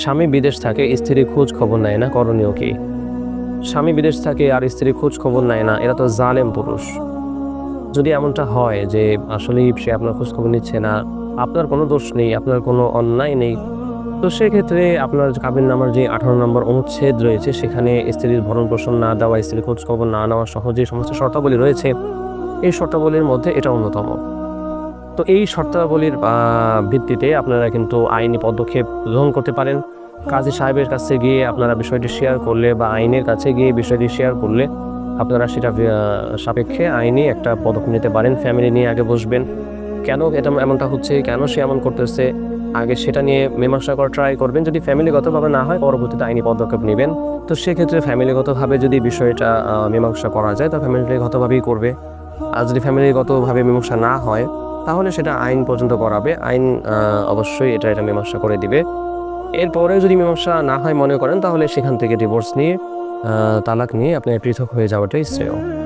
স্বামী বিদেশ থাকে, স্ত্রী খোঁজ খবর নেয় না, করণীয় কি? স্বামী বিদেশ থাকে আর স্ত্রী খোঁজ খবর নেয় না, এরা তো জালেম পুরুষ। যদি এমনটা হয় যে আসলেই সে আপনার খোঁজ খবর নিচ্ছে না, আপনার কোনো দোষ নেই, আপনার কোনো অন্যায় নেই, তো সেক্ষেত্রে আপনার কাবিন নামার যে আঠারো নম্বর অনুচ্ছেদ রয়েছে, সেখানে স্ত্রীর ভরণ পোষণ না দেওয়া, স্ত্রীর খোঁজ খবর না নেওয়া সহ যে সমস্ত শর্তাবলী রয়েছে, এই শর্তাবলীর মধ্যে এটা অন্যতম। তো এই শর্তাবলীর ভিত্তিতে আপনারা কিন্তু আইনি পদক্ষেপ গ্রহণ করতে পারেন। কাজী সাহেবের কাছে গিয়ে আপনারা বিষয়টি শেয়ার করলে বা আইনের কাছে গিয়ে বিষয়টি শেয়ার করলে আপনারা সেটা সাপেক্ষে আইনি একটা পদক্ষেপ নিতে পারেন। ফ্যামিলি নিয়ে আগে বসবেন। কেন এটা এমনটা হচ্ছে, কেন সে এমন করতেছে? আগে সেটা নিয়ে মীমাংসা করা ট্রাই করবেন। যদি ফ্যামিলিগতভাবে না হয়, পরবর্তীতে আইনি পদক্ষেপ নেবেন। তো সেক্ষেত্রে ফ্যামিলিগতভাবে যদি বিষয়টা মীমাংসা করা যায়, তো ফ্যামিলিগতভাবেই করবে। আর যদি ফ্যামিলিগতভাবে মীমাংসা না হয় তাহলে সেটা আইন পর্যন্ত করাবে। আইন অবশ্যই এটা এটা মীমাংসা করে দিবে। এরপরে যদি মীমাংসা না হয় মনে করেন, তাহলে সেখান থেকে ডিভোর্স নিয়ে তালাক নিয়ে আপনি পৃথক হয়ে যাওয়াটাই শ্রেয়।